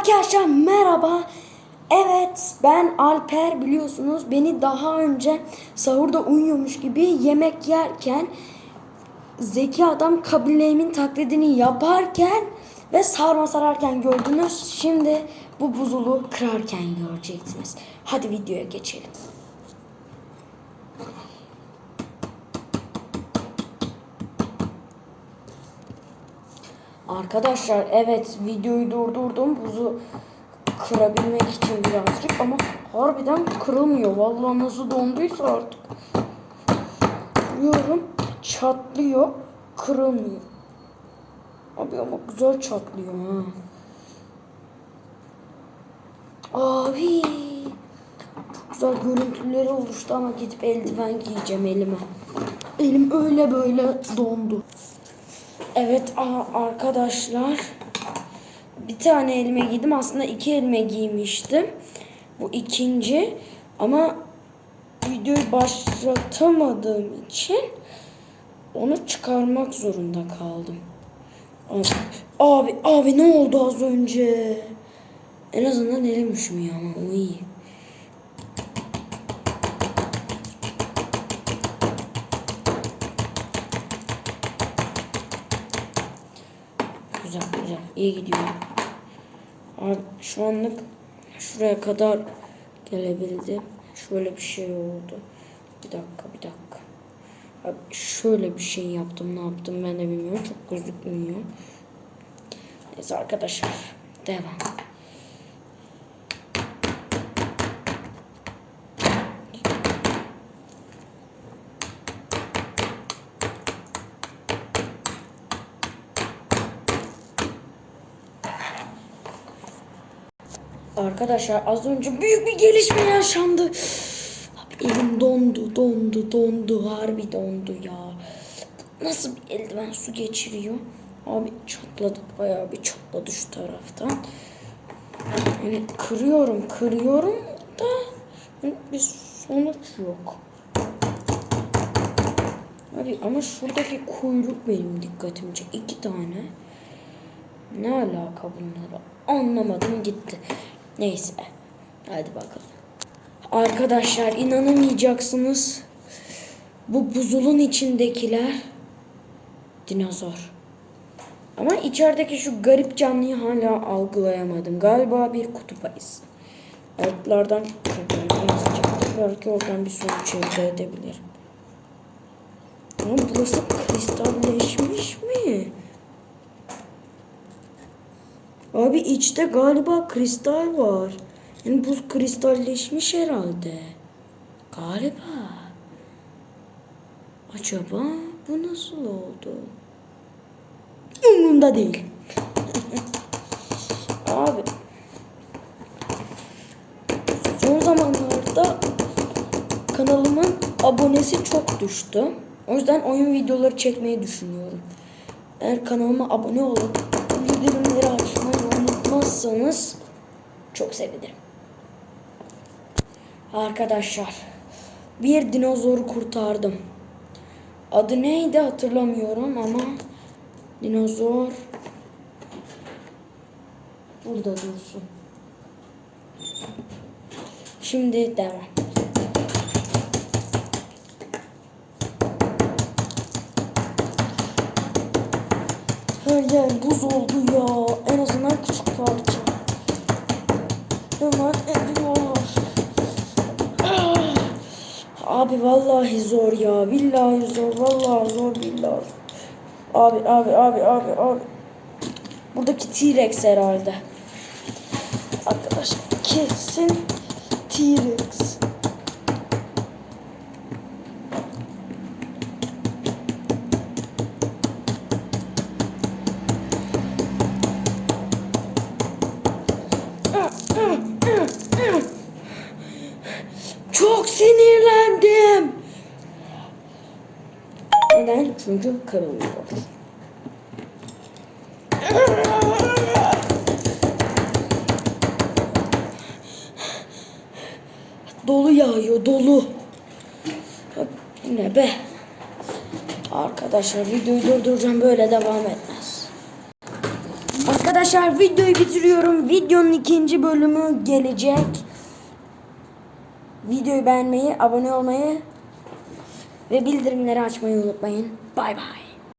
Arkadaşlar merhaba. Evet ben Alper biliyorsunuz beni daha önce sahurda uyuyormuş gibi yemek yerken zeki adam kabilemin taklidini yaparken ve sarma sararken gördünüz. Şimdi bu buzulu kırarken göreceksiniz. Hadi videoya geçelim. Arkadaşlar evet videoyu durdurdum buzu kırabilmek için birazcık ama harbiden kırılmıyor. Vallahi nasıl donduysa artık. Vuruyorum çatlıyor kırılmıyor. Abi ama güzel çatlıyor ha. Abi çok güzel görüntüleri oluştu ama gidip eldiven giyeceğim elime. Elim öyle böyle dondu. Evet arkadaşlar. Bir tane elime giydim. Aslında iki elime giymiştim. Bu ikinci. Ama videoyu başlatamadığım için onu çıkarmak zorunda kaldım. Abi, abi ne oldu az önce? En azından elim üşümüyor ama o iyi. Güzel güzel. iyi gidiyor. Abi şu anlık şuraya kadar gelebildim. Şöyle bir şey oldu. Bir dakika bir dakika. Abi şöyle bir şey yaptım. Ne yaptım ben de bilmiyorum. Çok gözükmüyor. Neyse arkadaşlar. Devam. Arkadaşlar az önce büyük bir gelişme yaşandı. Abi elim dondu, dondu, dondu. Harbi dondu ya. Nasıl bir eldiven su geçiriyor? Abi çatladı. Bayağı bir çatladı şu taraftan. Yani kırıyorum, kırıyorum da bir sonuç yok. Abi ama şuradaki kuyruk benim dikkatimi çekti. İki tane. Ne alaka bunlara? Anlamadım gitti. Neyse. Hadi bakalım. Arkadaşlar inanamayacaksınız. Bu buzulun içindekiler dinozor. Ama içerideki şu garip canlıyı hala algılayamadım. Galiba bir kutup ayısı. Altlardan belki oradan bir sonuç elde edebilirim. Ama burası kristalleşmiş mi? Abi içte galiba kristal var. Yani buz kristalleşmiş herhalde. Galiba. Acaba bu nasıl oldu? Umurumda değil. Abi. Son zamanlarda kanalımın abonesi çok düştü. O yüzden oyun videoları çekmeyi düşünüyorum. Eğer kanalıma abone olup bildirimleri açmayı unutmazsanız çok sevinirim. Arkadaşlar bir dinozoru kurtardım. Adı neydi hatırlamıyorum ama dinozor burada dursun. Şimdi devam. Her yer buz oldu ya. En azından küçük parça. Hemen ediyorlar. Ah! Abi vallahi zor ya. Billahi zor. Vallahi zor billahi. Abi abi abi abi abi. Buradaki T-Rex herhalde. Arkadaşlar kesin T-Rex. Çok sinirlendim. Neden? Çünkü kırılıyor. Dolu yağıyor, dolu. Ne be? Arkadaşlar videoyu durduracağım böyle devam etmez. Arkadaşlar videoyu bitiriyorum. Videonun ikinci bölümü gelecek. Videoyu beğenmeyi, abone olmayı ve bildirimleri açmayı unutmayın. Bay bay.